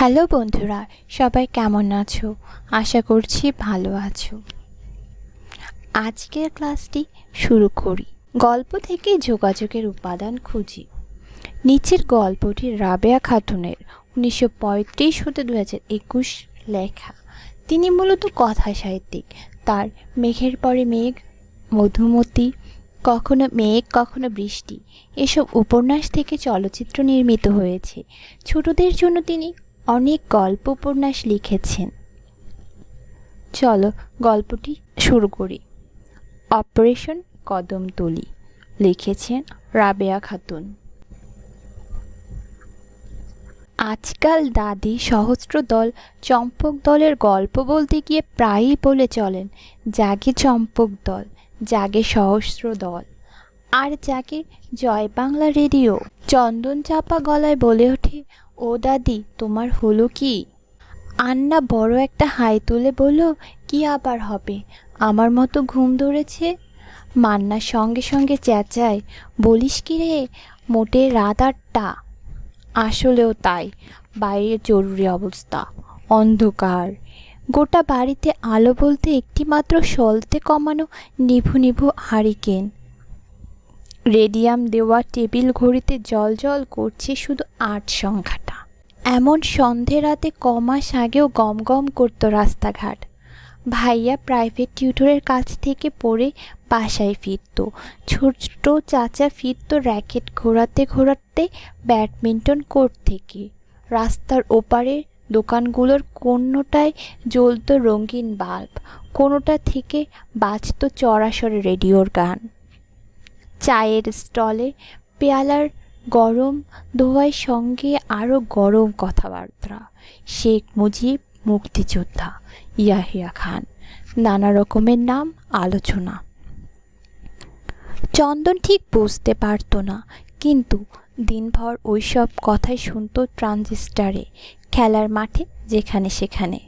Hello বন্ধুরা, সবাই কেমন আছো? আশা করছি ভালো আছো। আজকের ক্লাসটি শুরু করি। গল্প থেকে যোগাযোগের উপাদান খুঁজি। নিচের গল্পটি রাবেয়া খাতুনের উনিশশো পঁয়ত্রিশ হতে দু হাজার একুশ লেখা। তিনি মূলত কথা সাহিত্যিক তার মেঘের পরে মেঘ, মধুমতি, কখনো মেঘ, কখনো বৃষ্টি, এসব উপন্যাস থেকে চলচ্চিত্র নির্মিত হয়েছে। ছোটদের জন্য তিনি অনেক গল্প উপন্যাস লিখেছেন। চলো গল্পটি শুরু করি। অপারেশন কদমতলি লিখেছেন রাবেয়া খাতুন। আজকাল দাদি সহস্র দল চম্পক দলের গল্প বলতে গিয়ে প্রায়ই বলে চলেন, জাগে চম্পক দল, জাগে সহস্র দল। আর জাগে জয় বাংলা রেডিও। চন্দন চাপা গলায় বলে ওঠে, ও দাদি, তোমার হলো কি? আন্না বড় একটা হাই তুলে বলল, কি আবার হবে? আমার মতো ঘুম ধরেছে? মান্না সঙ্গে সঙ্গে চেঁচায়, বলিস কি রে, মোটে রাত আটটা। আসলেও তাই বাইরে জরুরি অবস্থা, অন্ধকার। গোটা বাড়িতে আলো বলতে একটি মাত্র সলতে কমানো নিভু নিভু হারিকেন। রেডিয়াম দেওয়া টেবিল ঘড়িতে জল জল করছে শুধু আট সংখ্যাটা। এমন সন্ধে রাতে কমাস আগেও গম গম করতো রাস্তাঘাট। ভাইয়া প্রাইভেট টিউটরের কাছ থেকে পড়ে বাসায় ফিরত। ছোট্ট চাচা ফিরত র্যাকেট ঘোরাতে ঘোরাতে ব্যাডমিন্টন কোর্ট থেকে। রাস্তার ওপারে দোকানগুলোর কোনোটায় জ্বলতো রঙিন বাল্ব, কোনোটা থেকে বাজতো চড়াসড়ে রেডিওর গান। চায়ের স্টলে পেয়ালার গরম ধোয়ার সঙ্গে আরও গরম কথাবার্তা। শেখ মুজিব, মুক্তিযোদ্ধা ইয়াহিয়া খান, নানা রকমের নাম, আলোচনা। চন্দন ঠিক বুঝতে পারতো না, কিন্তু দিনভর ওইসব কথাই শুনতো ট্রানজিস্টারে, খেলার মাঠে, যেখানে সেখানে।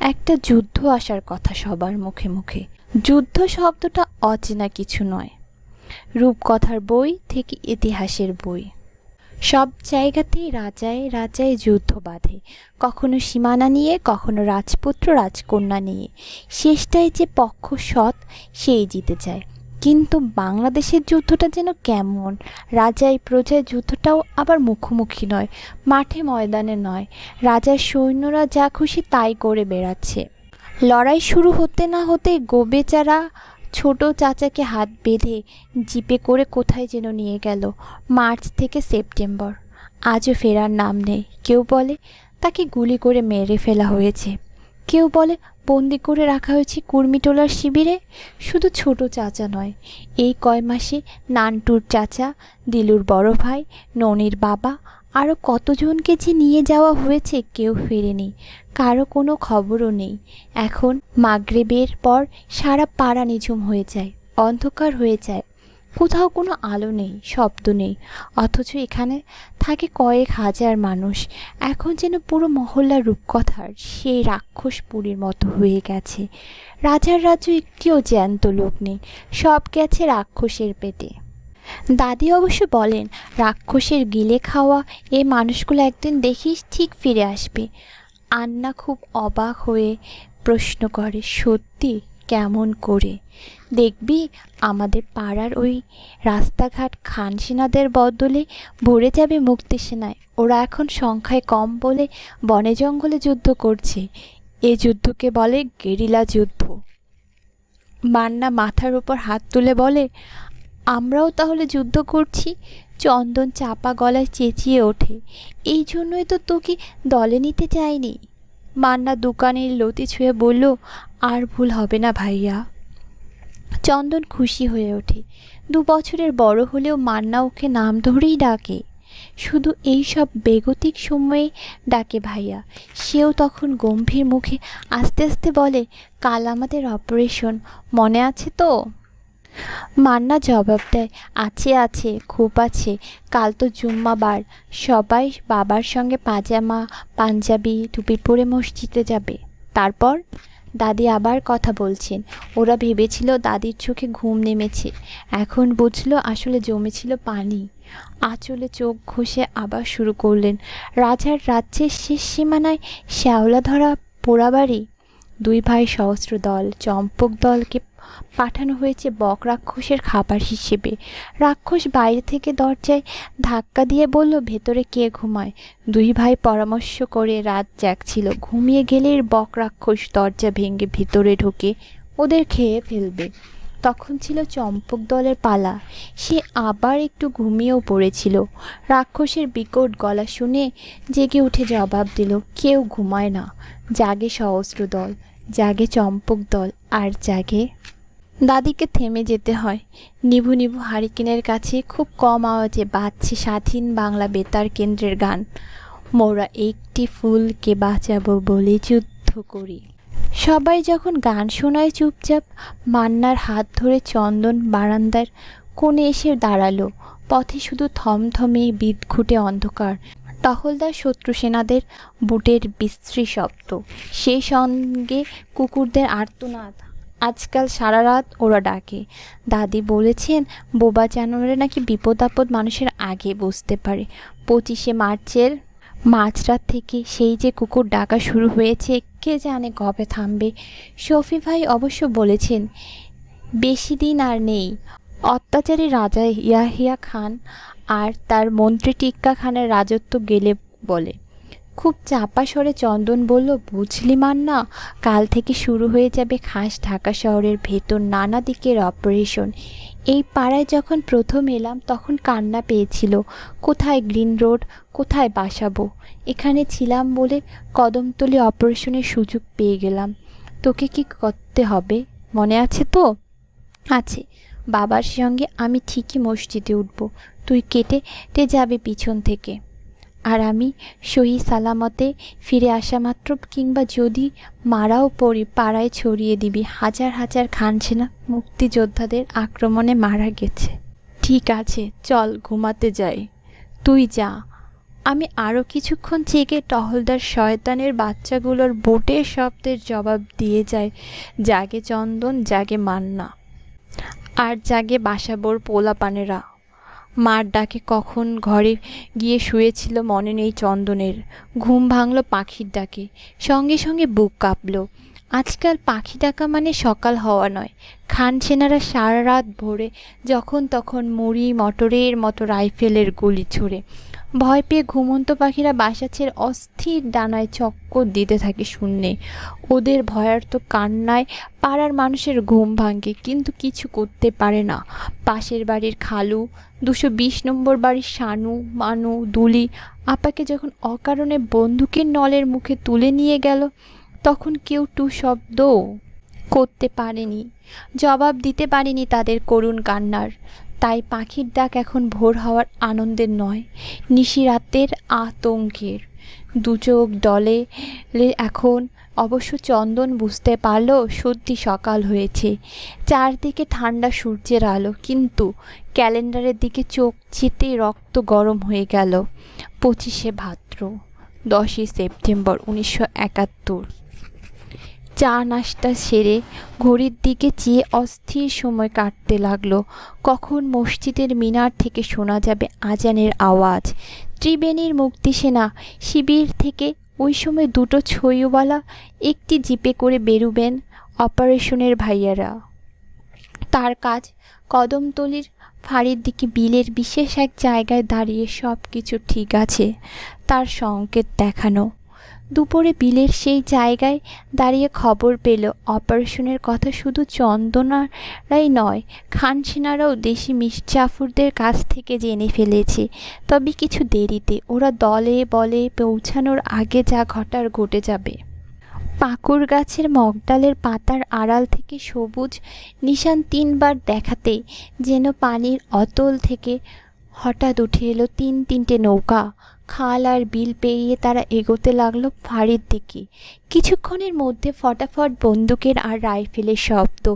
একটা যুদ্ধ আসার কথা সবার মুখে মুখে। যুদ্ধ শব্দটা অচেনা কিছু নয়। রূপকথার বই থেকে ইতিহাসের বই। সব জায়গাতেই রাজায় রাজায় যুদ্ধ বাঁধে। কখনো সীমানা নিয়ে, কখনো রাজপুত্র, রাজকন্যা নিয়ে। শেষটায় যে পক্ষ সৎ, সেই জিতে যায়। কিন্তু বাংলাদেশের যুদ্ধটা যেন কেমন? রাজায় প্রজায় যুদ্ধটাও আবার মুখোমুখি নয়, মাঠে ময়দানে নয়। রাজার সৈন্যরা যা খুশি তাই করে বেড়াচ্ছে। লড়াই শুরু হতে না হতে গোবেচারা ছোট চাচাকে হাত বেঁধে জিপে করে কোথায় যেন নিয়ে গেল। মার্চ থেকে সেপ্টেম্বর। আজও ফেরার নাম নেই। কেউ বলে, তাকে গুলি করে মেরে ফেলা হয়েছে। কেউ বলে, বন্দি করে রাখা হয়েছে কুর্মিটোলার শিবিরে? শুধু ছোট চাচা নয়। এই কয় মাসে নানটুর চাচা, দিলুর বড় ভাই, ননির বাবা আরও কতজনকে যে নিয়ে যাওয়া হয়েছে কেউ ফেরেনি, কারও কোনো খবরও নেই। এখন মাগরেবের পর সারা পাড়া নিঝুম হয়ে যায়, অন্ধকার হয়ে যায়। কোথাও কোনো আলো নেই, শব্দ নেই, অথচ এখানে থাকে কয়েক হাজার মানুষ। এখন যেন পুরো মহল্লা রূপকথার সেই রাক্ষস পুরীর মতো হয়ে গেছে। রাজার রাজ্য একটিও জ্যান্ত লোক নেই, সব গেছে রাক্ষসের পেটে। দাদি অবশ্য বলেন, রাক্ষসের গিলে খাওয়া এ মানুষগুলো একদিন দেখিস ঠিক ফিরে আসবে। আন্না খুব অবাক হয়ে প্রশ্ন করে, সত্যি? কেমন করে? দেখবি, আমাদের পাড়ার ওই রাস্তাঘাট খান সেনাদের বদলে ভরে যাবে মুক্তি সেনায় ওরা এখন সংখ্যায় কম বলে বনে জঙ্গলে যুদ্ধ করছে। এ যুদ্ধকে বলে গেরিলা যুদ্ধ। মান্না মাথার উপর হাত তুলে বলে আমরাও তাহলে যুদ্ধ করছি। চন্দন চাপা গলায় চেঁচিয়ে ওঠে। এই জন্যই তো তোকে দলে নিতে চাইনি। মান্না দোকানের লতি ছুঁয়ে বলল, আর ভুল হবে না ভাইয়া। চন্দন খুশি হয়ে ওঠে। দু বছরের বড় হলেও মান্না ওকে নাম ধরেই ডাকে। শুধু এই সব বেগতিক সময়ে ডাকে ভাইয়া। সেও তখন গম্ভীর মুখে আস্তে আস্তে বলে, কাল আমাদের অপারেশন, মনে আছে তো? মান্না জবাব দেয়, আছে আছে, খুব আছে, কাল তো জুম্মাবার। সবাই বাবার সঙ্গে পাজামা, পাঞ্জাবি, টুপি পরে মসজিদে যাবে। তারপর? দাদি আবার কথা বলছেন, ওরা ভেবেছিল দাদির চোখে ঘুম নেমেছে। এখন বুঝলো আসলে জমেছিল পানি। আঁচলে চোখ ঘষে আবার শুরু করলেন, রাজার রাজ্যের শেষ সীমানায় শ্যাওলা ধরা পোড়াবাড়ি? দুই ভাই সহস্র দল, চম্পক দলকে পাঠানো হয়েছে বক রাক্ষসের খাবার হিসেবে। রাক্ষস বাইরে থেকে দরজায় ধাক্কা দিয়ে বলল, ভেতরে কে ঘুমায়? দুই ভাই পরামর্শ করে রাত জাগছিল। ঘুমিয়ে গেলে বক রাক্ষস দরজা ভেঙে ভিতরে ঢোকে, ওদের খেয়ে ফেলবে। তখন ছিল চম্পক দলের পালা। সে আবার একটু ঘুমিয়েও পড়েছিল। রাক্ষসের বিকট গলা শুনে জেগে উঠে জবাব দিল, কেউ ঘুমায় না। জাগে সহস্র দল, জাগে চম্পক দল, আর জাগে দাদিকে থেমে যেতে হয়। নিভু নিভু হারিকেনের কাছে খুব কম আওয়াজে বাজছে স্বাধীন বাংলা বেতার কেন্দ্রের গান। মোরা একটি ফুলকে বাঁচাবো বলে যুদ্ধ করি। সবাই যখন গান শোনায় চুপচাপ, মান্নার হাত ধরে চন্দন বারান্দার কোণে এসে দাঁড়াল। পথে শুধু থমথমে বিদঘুটে অন্ধকার। টহলদার শত্রু সেনাদের বুটের বিশ্রী শব্দ। সেই সঙ্গে কুকুরদের আর্তনাদ। আজকাল সারা রাত ওরা ডাকে। দাদি বলেছেন, বোবা জানোয়ারে নাকি বিপদ আপদ মানুষের আগে বুঝতে পারে। পঁচিশে মার্চের মাঝরাত থেকে সেই যে কুকুর ডাকা শুরু হয়েছে, কে জানে কবে থামবে। শফি ভাই অবশ্য বলেছেন, বেশি দিন আর নেই। অত্যাচারী রাজা ইয়াহিয়া খান আর তার মন্ত্রী টিক্কা খানের রাজত্ব গেলে বলে। খুব চাপা স্বরে চন্দন বলল, বুঝলি মান্না, কাল থেকে শুরু হয়ে যাবে খাস ঢাকা শহরের ভেতর নানা দিকের অপারেশন। এই পাড়ায় যখন প্রথম এলাম, তখন কান্না পেয়েছিল। কোথায় গ্রিন রোড, কোথায় বাসাবো? এখানে ছিলাম বলে কদমতলি অপারেশনের সুযোগ পেয়ে গেলাম। তোকে কি করতে হবে? মনে আছে তো? আছে। বাবার সঙ্গে আমি ঠিকই মসজিদে উঠব। তুই কেটে যাবে পিছন থেকে। আর আমি সহি সালামতে ফিরে আসা মাত্র কিংবা যদি মারাও পড়ি, পাড়ায় ছড়িয়ে দিবি। হাজার হাজার খানসেনা মুক্তিযোদ্ধাদের আক্রমণে মারা গেছে। ঠিক আছে, চল ঘুমাতে যাই। তুই যা। আমি আরও কিছুক্ষণ জেগে টহলদার শয়তানের বাচ্চাগুলোর বোটের শব্দের জবাব দিয়ে যায় জাগে চন্দন, জাগে মান্না। আর জাগে বাসাবোর পোলাপানেরা। মার ডাকে কখন ঘরে গিয়ে শুয়েছিল মনে নেই চন্দনের। ঘুম ভাঙল পাখির ডাকে। সঙ্গে সঙ্গে বুক কাঁপল। আজকাল পাখি ডাকা মানে সকাল হওয়া নয়। খান সেনারা সারা রাত ভোরে যখন তখন মুড়ি, মটরের মতো রাইফেলের গুলি ছুড়ে। ভয় পেয়ে ঘুমন্ত পাখিরা বাসা ছেড়ে অস্থির ডানায় চক্কর দিতে থাকে শূন্যে। ওদের ভয়ার্ত কান্নায় পাড়ার মানুষের ঘুম ভাঙে, কিন্তু কিছু করতে পারে না। পাশের বাড়ির খালু, দুশো বিশ নম্বর বাড়ির শানু, মানু, দুলি আপাকে যখন অকারণে বন্দুকের নলের মুখে তুলে নিয়ে গেল, তখন কেউ টু শব্দ করতে পারেনি। জবাব দিতে পারেনি তাদের করুণ কান্নার। তাই পাখির ডাক এখন ভোর হওয়ার আনন্দের নয়, নিশিরাতের আতঙ্কের। দুচোখ ডলে এখন, অবশ্য চন্দন বুঝতে পারল সত্যি সকাল হয়েছে। চারদিকে ঠান্ডা সূর্যের আলো, কিন্তু ক্যালেন্ডারের দিকে চোখ চিতেই রক্ত গরম হয়ে গেল। পঁচিশে ভাদ্র, দশই সেপ্টেম্বর উনিশশো একাত্তর। চা নাস্তা সেরে ঘড়ির দিকে চেয়ে অস্থির সময় কাটতে লাগল। কখন মসজিদের মিনার থেকে শোনা যাবে আজানের আওয়াজ? ত্রিবেণীর মুক্তিসেনা শিবির থেকে ওই সময় দুটো ছইওয়ালা একটি জিপে করে বেরুবেন অপারেশনের ভাইয়ারা। তার কাজ কদমতলির ফাঁড়ির দিকে বিলের বিশেষ এক জায়গায় দাঁড়িয়ে সব কিছু ঠিক আছে, তার সংকেত দেখানো। দুপুরে বিলের সেই জায়গায় দাঁড়িয়ে খবর পেল। অপারেশনের কথা শুধু চন্দনারাই নয় খান সেনারাও দেশি মির্জাফরদের কাছ থেকে জেনে ফেলেছে। তবে কিছু দেরিতে ওরা দলে বলে পৌঁছানোর আগে যা ঘটার ঘটে যাবে। পাকুর গাছের মগডালের পাতার আড়াল থেকে সবুজ নিশান তিনবার দেখাতে যেন পানির অতল থেকে হঠাৎ উঠে এলো তিন তিনটে নৌকা। খাল আর বিল পেরিয়ে তারা এগোতে লাগল ফাঁড়ির দিকে। কিছুক্ষণের মধ্যে ফটাফট বন্দুকের আর রাইফেলের শব্দ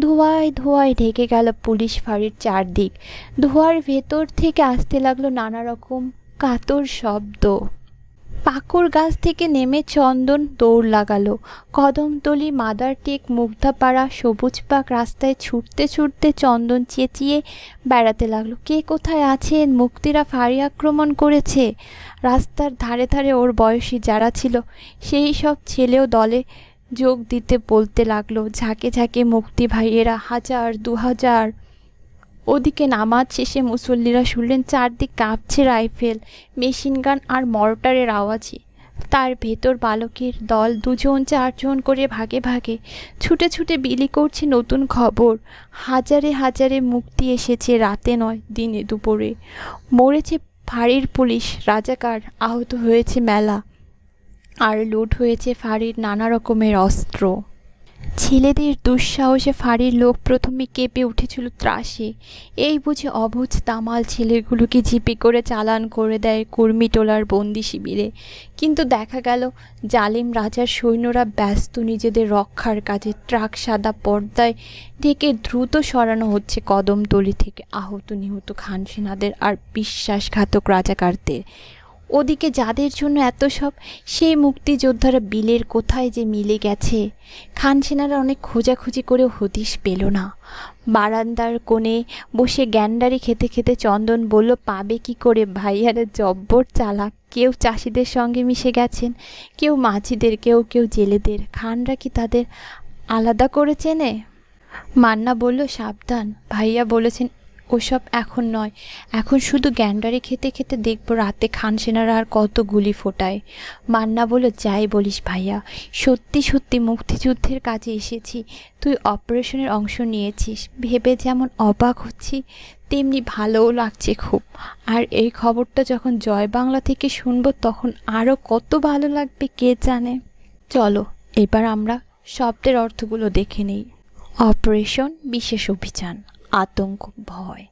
ধোঁয়ায় ধোঁয়ায় ঢেকে গেল পুলিশ ফাঁড়ির চারদিক। ধোঁয়ার ভেতর থেকে আসতে লাগল নানা রকম কাতর শব্দ। পাকুর গাছ থেকে নেমে চন্দন দৌড় লাগালো। কদমতলি, মাদার টেক, মুগ্ধাপাড়া, সবুজ পাক রাস্তায় ছুটতে ছুটতে চন্দন চেঁচিয়ে বেড়াতে লাগল। কে কোথায় আছেন? মুক্তিরা ফাঁড়ি আক্রমণ করেছে। রাস্তার ধারে ধারে ওর বয়সী যারা ছিল, সেই সব ছেলেও দলে যোগ দিতে বলতে লাগল। ঝাঁকে ঝাঁকে মুক্তি ভাইয়েরা হাজার দু হাজার ওদিকে নামাজ শেষে মুসল্লিরা শুনলেন চারদিক কাঁপছে রাইফেল, মেশিন গান আর মর্টারের আওয়াজে তার ভেতর বালকের দল দুজন চারজন করে ভাগে ভাগে ছুটে ছুটে বিলি করছে নতুন খবর। হাজারে হাজারে মুক্তি এসেছে রাতে নয়, দিনে দুপুরে। মরেছে ফাঁড়ির পুলিশ, রাজাকার, আহত হয়েছে মেলা। আর লুট হয়েছে ফাঁড়ির নানা রকমের অস্ত্র। ছেলেদের দুঃসাহসে ফাঁড়ির লোক প্রথমে কেঁপে উঠেছিল ত্রাসে। এই বুঝে অবুঝ তামাল ছেলেগুলোকে জিপে করে চালান করে দেয় কুর্মিটোলার বন্দি শিবিরে। কিন্তু দেখা গেল, জালিম রাজার সৈন্যরা ব্যস্ত নিজেদের রক্ষার কাজে ট্রাক সাদা পর্দায় ঢেকে দ্রুত সরানো হচ্ছে কদমতলি থেকে। আহত নিহত খানসেনাদের আর বিশ্বাসঘাতক রাজাকারদের। ওদিকে যাদের জন্য এত সব, সেই মুক্তিযোদ্ধারা বিলের কোথায় যে মিলে গেছে? খান সেনারা অনেক খোঁজাখুঁজি করে হদিশ পেল না। বারান্দার কোণে বসে গ্যান্ডারি খেতে খেতে চন্দন বলল, পাবে কি করে ভাইয়ারা জব্বর চালাক? কেউ চাষিদের সঙ্গে মিশে গেছেন, কেউ মাঝিদের, কেউ কেউ জেলেদের। খানরা কি তাদের আলাদা করে চেনে? মান্না বলল, সাবধান। ভাইয়া বলেছেন ওসব এখন নয়। এখন শুধু গ্যান্ডারি খেতে খেতে দেখব রাতে খান সেনারা আর কত গুলি ফোটায়। মান্না বলল, যাই বলিস ভাইয়া, সত্যি সত্যি মুক্তিযুদ্ধের কাজে এসেছি। তুই অপারেশনের অংশ নিয়েছিস। ভেবে যেমন অবাক হচ্ছি, তেমনি ভালোও লাগছে খুব। আর এই খবরটা যখন জয় বাংলা থেকে শুনব, তখন আরও কত ভালো লাগবে কে জানে? চলো, এবার আমরা শব্দের অর্থগুলো দেখে নেই। অপারেশন বিশেষ অভিযান। আতঙ্ক, ভয়।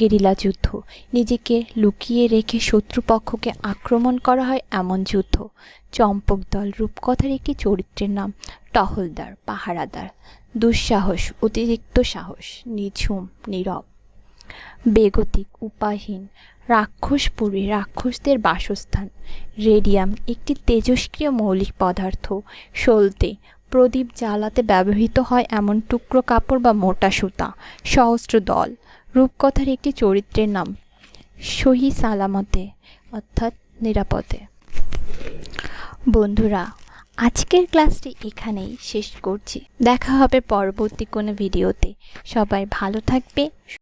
গেরিলা যুদ্ধ। নিজেকে লুকিয়ে রেখে শত্রুপক্ষকে আক্রমণ করা হয় এমন যুদ্ধ। চম্পক দল রূপকথার একটি চরিত্রের নাম টহলদার, পাহারাদার। দুঃসাহস, অতিরিক্ত সাহস, নিঝুম, নীরব। বেগতিক, উপায়হীন, রাক্ষসপুরী রাক্ষসদের বাসস্থান। রেডিয়াম একটি তেজস্ক্রিয় মৌলিক পদার্থ সলতে প্রদীপ জ্বালাতে ব্যবহৃত হয় এমন টুকরো কাপড় বা মোটা সুতা, সহস্র দল। রূপকথার একটি চরিত্রের নাম সহি সালামতে, অর্থাৎ নিরাপদে। বন্ধুরা, আজকের ক্লাসটি এখানেই শেষ করছি। দেখা হবে পরবর্তী কোনো ভিডিওতে। সবাই ভালো থাকবে